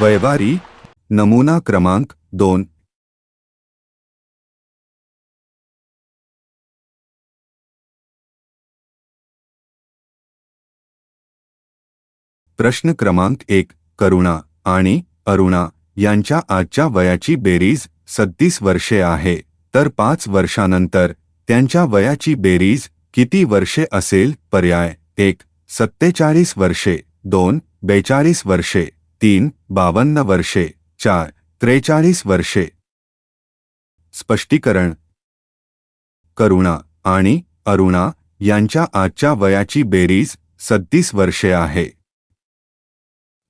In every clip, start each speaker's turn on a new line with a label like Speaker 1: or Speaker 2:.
Speaker 1: वैवारी नमुना क्रमांक दोन. प्रश्न क्रमांक एक करुणा आणि अरुणा यांच्या आजच्या वयाची बेरीज सत्तीस वर्षे आहे. तर पाच वर्षानंतर त्यांच्या वयाची बेरीज किती वर्षे असेल? पर्याय एक सत्तेचाळीस वर्षे दोन बेचाळीस वर्षे. तीन बावन्न वर्षे चार त्रेचाळीस वर्षे. स्पष्टीकरण. करुणा आणि अरुणा यांच्या आजच्या वयाची बेरीज सत्तीस वर्षे आहे.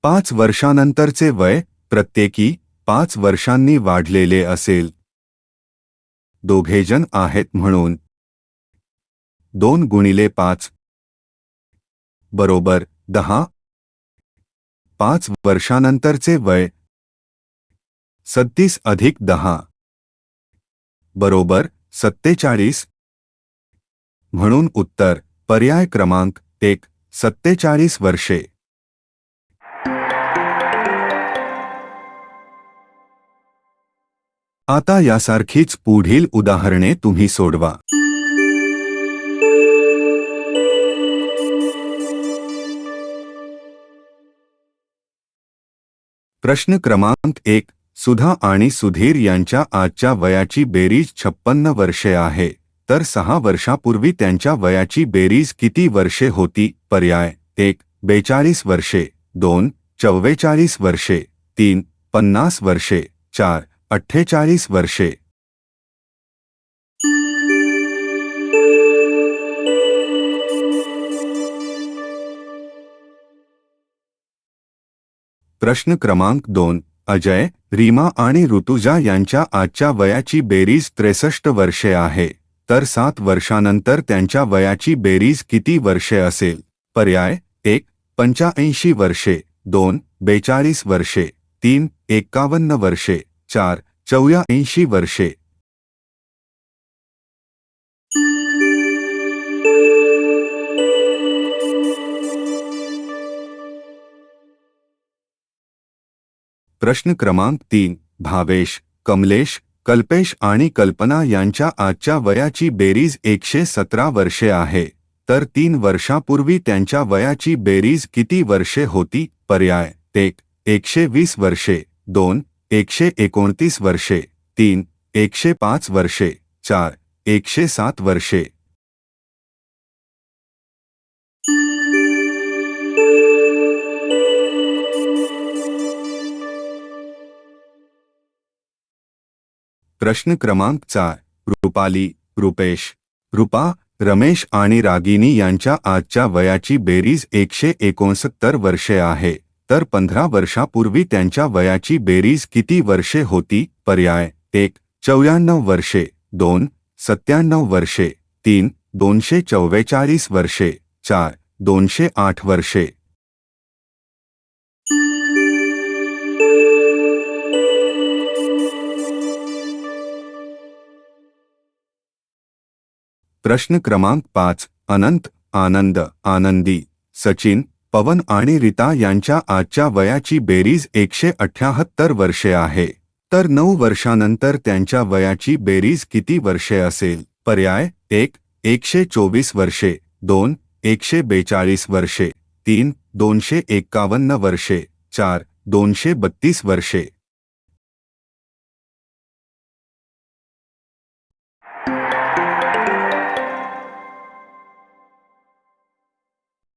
Speaker 1: पाच वर्षानंतरचे वय प्रत्येकी पाच वर्षांनी वाढलेले असेल. दोघेजण आहेत म्हणून. दोन गुणिले पाच. बरोबर दहा पाच वर्षानंतरचे वय. सत्तीस अधिक दहा. बरोबर सत्तेचाळीस. म्हणून उत्तर पर्याय क्रमांक एक सत्तेचाळीस वर्षे. आता यासारखीच पुढील उदाहरणे तुम्ही सोडवा. प्रश्न क्रमांक एक सुधा आणि सुधीर यांच्या आजच्या वयाची बेरीज छप्पन्न वर्षे आहे. तर सहा वर्षापूर्वी त्यांच्या वयाची बेरीज किती वर्षे होती? पर्याय एक बेचाळीस वर्षे दोन चव्वेचाळीस वर्षे तीन पन्नास वर्षे चार अठ्ठेचाळीस वर्षे. प्रश्न क्रमांक दोन अजय रीमा आणि ऋतुजा यांच्या आजच्या वयाची बेरीज त्रेसष्ट वर्षे आहे. तर सात वर्षानंतर त्यांच्या वयाची बेरीज किती वर्षे असेल? पर्याय एक पंच्याऐंशी वर्षे दोन बेचाळीस वर्षे तीन एक्कावन्न वर्षे चार चौऱ्याऐंशी वर्षे प्रश्न क्रमांक तीन भावेश कमलेश कल्पेश आणि कल्पना यांच्या आजच्या वयाची बेरीज एकशे सतरा वर्षे आहे. तर तीन वर्षापूर्वी त्यांच्या वयाची बेरीज किती वर्षे होती? पर्याय एक एकशे वीस वर्षे दोन एकशे एकोणतीस वर्षे तीन एकशे पाच वर्षे चार एकशे सात वर्षे. प्रश्न क्रमांक चार. रुपाली रुपेश. रुपा रमेश आणि रागिनी यांच्या आजच्या वयाची बेरीज एकशे एकोणसत्तर वर्षे आहे. तर पंधरा वर्षापूर्वी त्यांच्या वयाची बेरीज किती वर्षे होती? पर्याय एक. चौऱ्याण्णव वर्षे. दोन. सत्त्याण्णव वर्षे. तीन. दोनशे चव्वेचाळीस वर्षे. चार. दोनशे आठ वर्षे. प्रश्न क्रमांक पाच अनंत आनंद आनंदी सचिन पवन आणि रीता यांच्या आजच्या वयाची बेरीज एकशे अठ्याहत्तर वर्षे आहे. तर नऊ वर्षानंतर त्यांच्या वयाची बेरीज किती वर्षे असेल? पर्याय एक एकशे चोवीस वर्षे दोन एकशे बेचाळीस वर्षे तीन दोनशे एक्कावन्न वर्षे चार दोनशे बत्तीस वर्षे.